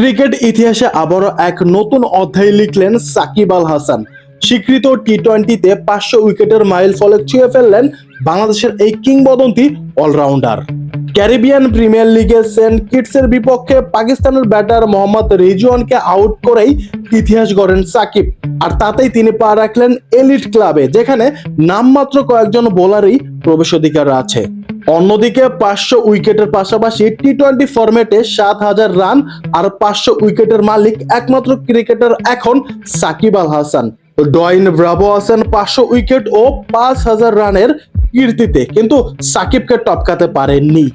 Cricket ইতিহাসে আবারও এক নতুন অধ্যায় লিখলেন সাকিব আল হাসান। স্বীকৃত টি টোয়েন্টিতে পাঁচশো উইকেটের মাইল ফলক ছুঁয়ে ফেললেন বাংলাদেশের এই কিংবদন্তি অলরাউন্ডার। ক্যারিবিয়ান প্রিমিয়ার লিগে সেন্ট কিটসের বিপক্ষে পাকিস্তানের ব্যাটার মোহাম্মদ রিজওয়ানকে আউট করেই ইতিহাস গড়েন সাকিব। আর তাতেই তিনি পা রাখলেন এলিট ক্লাবে যেখানে নামমাত্র কয়েকজন বোলারই প্রবেশ অধিকার আছে। অন্যদিকে পাঁচশো উইকেটের পাশাপাশি টি টোয়েন্টি ফরম্যাটে সাত হাজার রান আর পাঁচশো উইকেটের মালিক একমাত্র ক্রিকেটার এখন সাকিব আল হাসান। ডয়েন ব্রাভো আছেন পাঁচশো উইকেট ও পাঁচ হাজার রানের কীর্তিতে, কিন্তু সাকিবকে টপকাতে পারেননি।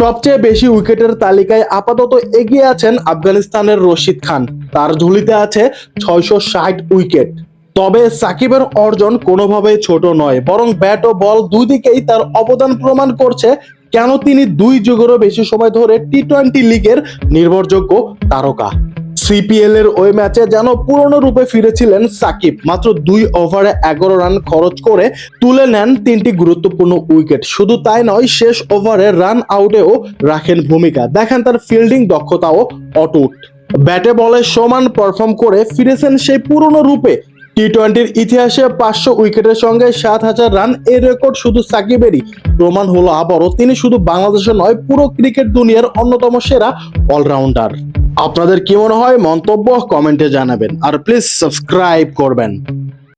সবচেয়ে বেশি উইকেটের তালিকায় আপাতত এগিয়ে আছেন আফগানিস্তানের রশিদ খান। তার ঝুলিতে আছে ছয়শো ষাট উইকেট। তবে সাকিবের অর্জন কোনোভাবেই ছোট নয়, বরং ব্যাট ও বল দুই দিকেই তার অবদান প্রমাণ করছে কেন তিনি দুই যুগেরও বেশি সময় ধরে টি টোয়েন্টি লিগের নির্ভরযোগ্য তারকা। সিপিএল এর ওই ম্যাচে যেন পুরনো রূপে ফিরেছিলেন সাকিব, মাত্র দুই ওভারে এগারো রান খরচ করে তুলে নেন তিনটি গুরুত্বপূর্ণ উইকেট। শুধু তাই নয়, শেষ ওভারে রান আউটেও রাখেন ভূমিকা। দেখেন তার ফিল্ডিং দক্ষতাও অটুট। ব্যাটে বলে সমান পারফর্ম করে ফিরেছেন সেই পুরনো রূপে টি টোয়েন্টির ইতিহাসে পাঁচশো উইকেটের সঙ্গে সাত হাজার রান এর রেকর্ড শুধু সাকিবেরই। প্রমাণ হলো আবারও তিনি শুধু বাংলাদেশের নয়, পুরো ক্রিকেট দুনিয়ার অন্যতম সেরা অলরাউন্ডার। আপনাদের কি মনে হয় মন্তব্য কমেন্টে জানাবেন। আর প্লিজ সাবস্ক্রাইব করবেন।